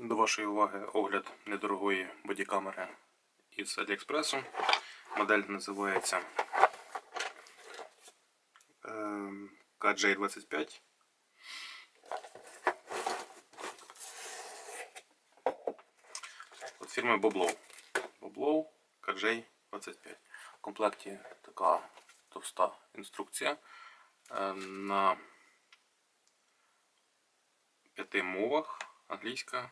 До вашої уваги огляд недорогої бодікамери із Аліекспресу. Модель називається ем, KJ25. От фірми Boblov. Boblov KJ25. В комплекті така товста інструкція е, на п'яти мовах. Англійська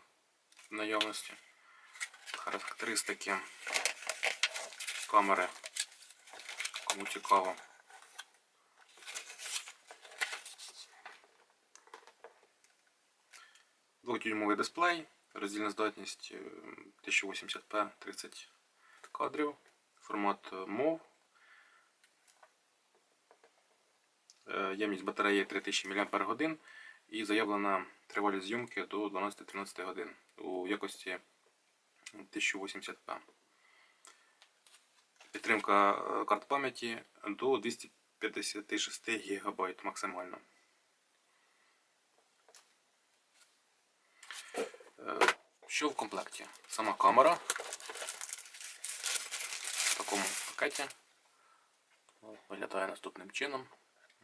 наявності. Характеристики камери. Кому цікаво. Двохдюймовий дисплей, роздільна здатність е, 1080p 30 кадрів, формат е, MOV, Е, ємність батареї 3000 мАч і заявлена тривалість зйомки до 12-13 годин у якості 1080p. Підтримка е, карт пам'яті до 256 ГБ максимально. Е, Що в комплекті? Сама камера в такому пакеті виглядає наступним чином.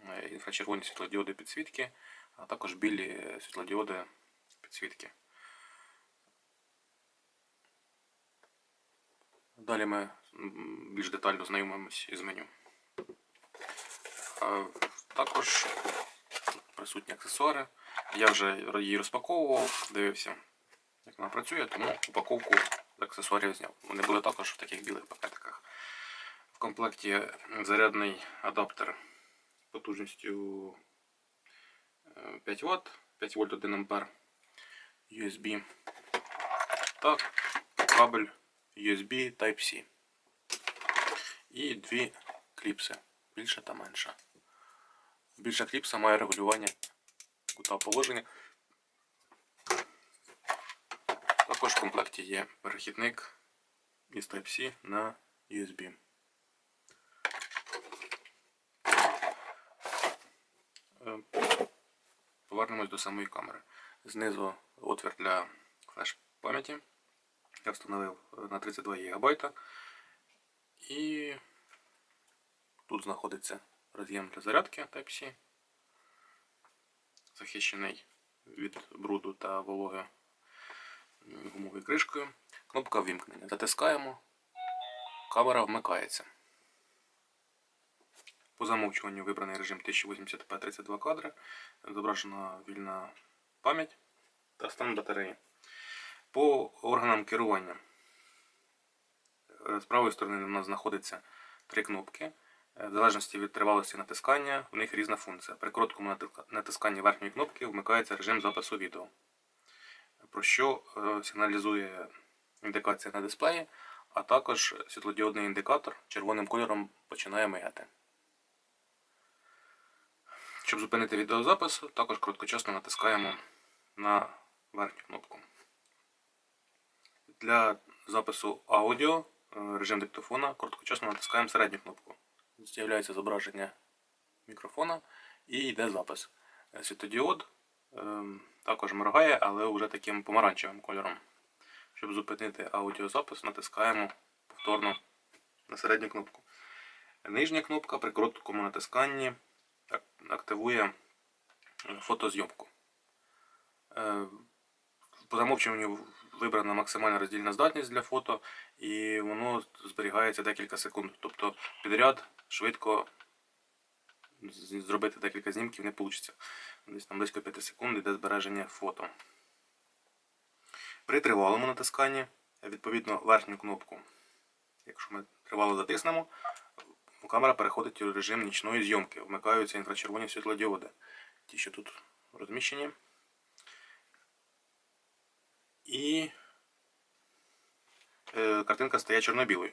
Е, Інфрачервоні світлодіоди підсвітки, а також білі світлодіоди підсвітки. Далі ми більш детально знайомимось із меню. Також присутні аксесуари. Я вже її розпаковував, дивився, як вона працює, тому упаковку аксесуарів зняв. Вони були також в таких білих пакетиках. В комплекті зарядний адаптер потужністю е, 5 Вт, 5 вольт 1 А, USB та кабель USB Type-C. І дві кліпси, більша та менша. Більша кліпса має регулювання кута положення. Також в комплекті є перехідник із Type-C на USB. Е, Повернемось до самої камери. Знизу отвір для флеш пам'яті. Я встановив е, на 32 ГБ. І тут знаходиться роз'єм для зарядки Type-C, захищений від бруду та вологи гумовою кришкою. Кнопка вимкнення. Затискаємо, камера вмикається. По замовчуванню вибраний режим 1080p 32 кадри, зображена вільна пам'ять та стан батареї. По органам керування. Е, З правої сторони у нас знаходиться три кнопки. Е, В залежності від тривалості натискання, у них різна функція. При короткому натисканні верхньої кнопки вмикається режим запису відео, про що е, сигналізує індикація на дисплеї, а також світлодіодний індикатор червоним кольором починає мигати. Щоб зупинити відеозапис, також короткочасно натискаємо на верхню кнопку. Для запису аудіо е, режим диктофона короткочасно натискаємо середню кнопку. З'являється зображення мікрофона і йде запис. Е, Світодіод е, також моргає, але вже таким помаранчевим кольором. Щоб зупинити аудіозапис, натискаємо повторно на середню кнопку. Нижня кнопка при короткому натисканні активує е, фотозйомку. По замовчуванню вибрана максимальна роздільна здатність для фото, і воно зберігається декілька секунд. Тобто підряд швидко зробити декілька знімків не вийде. Десь там близько 5 секунд йде збереження фото. При тривалому натисканні, відповідно, верхню кнопку, якщо ми тривало затиснемо, камера переходить у режим нічної зйомки. Вмикаються інфрачервоні світлодіоди. Ті, що тут розміщені. І е, картинка стає чорно-білою.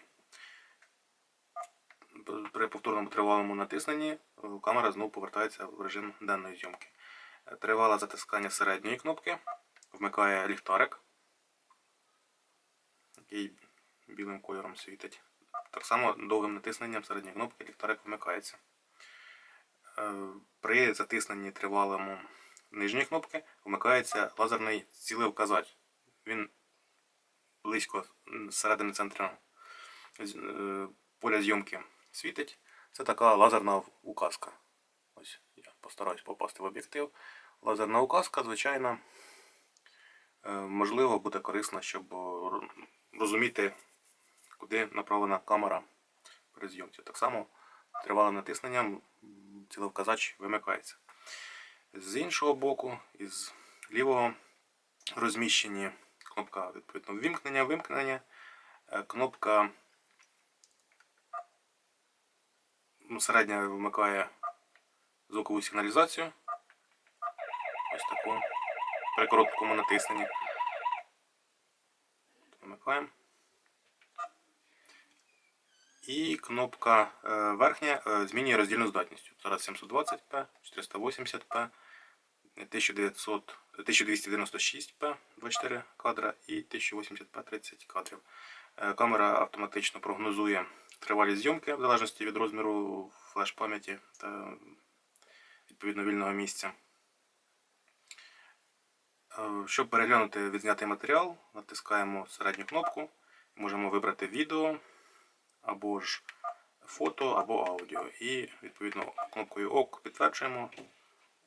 При повторному тривалому натисненні е, камера знову повертається в режим денної зйомки. Е, Тривале затискання середньої кнопки вмикає ліхтарик, який білим кольором світить. Так само довгим натисненням середньої кнопки ліхтарик вмикається. При затисненні тривалому нижньої кнопки вмикається лазерний цілевказач. Він близько середини центру е, поля зйомки світить. Це така лазерна указка. Ось я постараюсь попасти в об'єктив. Лазерна указка, звичайно, е, можливо, буде корисна, щоб розуміти, куди направлена камера при зйомці. Так само тривалим натисненням ціловказач вимикається. З іншого боку, із лівого розміщені кнопка відповідно ввімкнення, вимкнення, е, кнопка ну, середня вмикає звукову сигналізацію. Ось таку при короткому натисненні. Вмикаємо. І кнопка е, верхня е, змінює роздільну здатність. Зараз 720p, 480p, 1900, 1296p 24 кадра і 1080p 30 кадрів. Е, Камера автоматично прогнозує тривалість зйомки в залежності від розміру флеш-пам'яті та відповідно вільного місця. Е, Щоб переглянути відзнятий матеріал, натискаємо середню кнопку. Можемо вибрати відео або ж фото, або аудіо. І відповідно кнопкою ОК підтверджуємо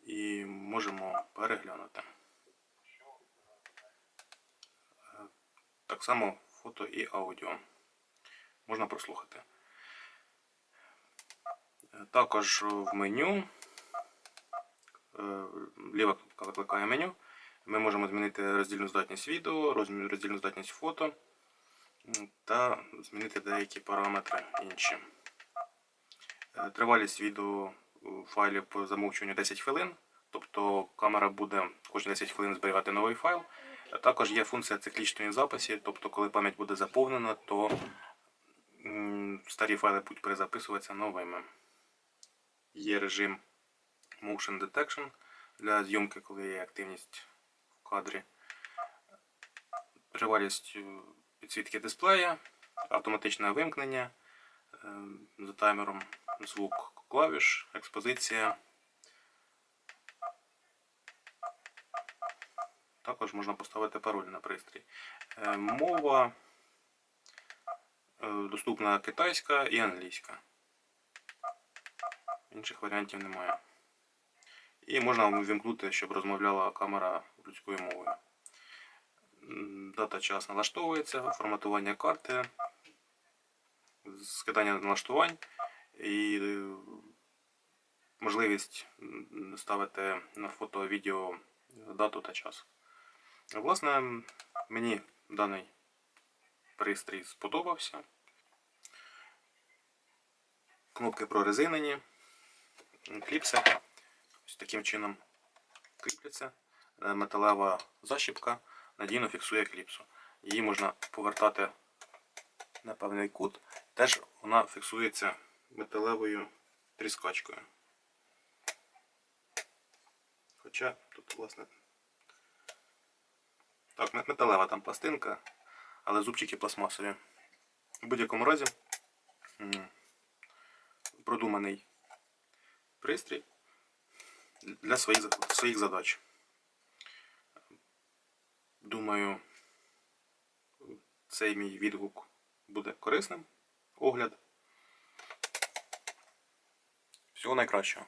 і можемо переглянути. Так само фото і аудіо можна прослухати. Також в меню е, ліва кнопка меню. Ми можемо змінити роздільну здатність відео, роздільну здатність фото та змінити деякі параметри інші. Е, Тривалість відео у файлі по замовчуванню 10 хвилин, тобто камера буде кожні 10 хвилин зберігати новий файл. Також є функція циклічної записі, тобто коли пам'ять буде заповнена, то старі файли будуть перезаписуватися новими. Є режим Motion Detection для зйомки, коли є активність в кадрі. Тривалість е, підсвітки дисплея, автоматичне вимкнення е, за таймером, звук клавіш, експозиція. Також можна поставити пароль на пристрій. Е, Мова е, доступна китайська і англійська. Інших варіантів немає. І можна ввімкнути, щоб розмовляла камера людською мовою. Дата час налаштовується, форматування карти, скидання налаштувань і е, можливість ставити на фото, відео дату та час. Власне, мені даний пристрій сподобався. Кнопки прорезинені, кліпси ось таким чином кріпляться. Е, Металева защіпка надійно фіксує кліпсу. Її можна повертати на певний кут. Теж вона фіксується металевою тріскачкою. Хоча тут, власне, так, мет- металева там пластинка, але зубчики пластмасові. В будь-якому разі продуманий пристрій для своїх, своїх задач. Думаю, цей мій відгук буде корисним. Огляд. Всього найкращого.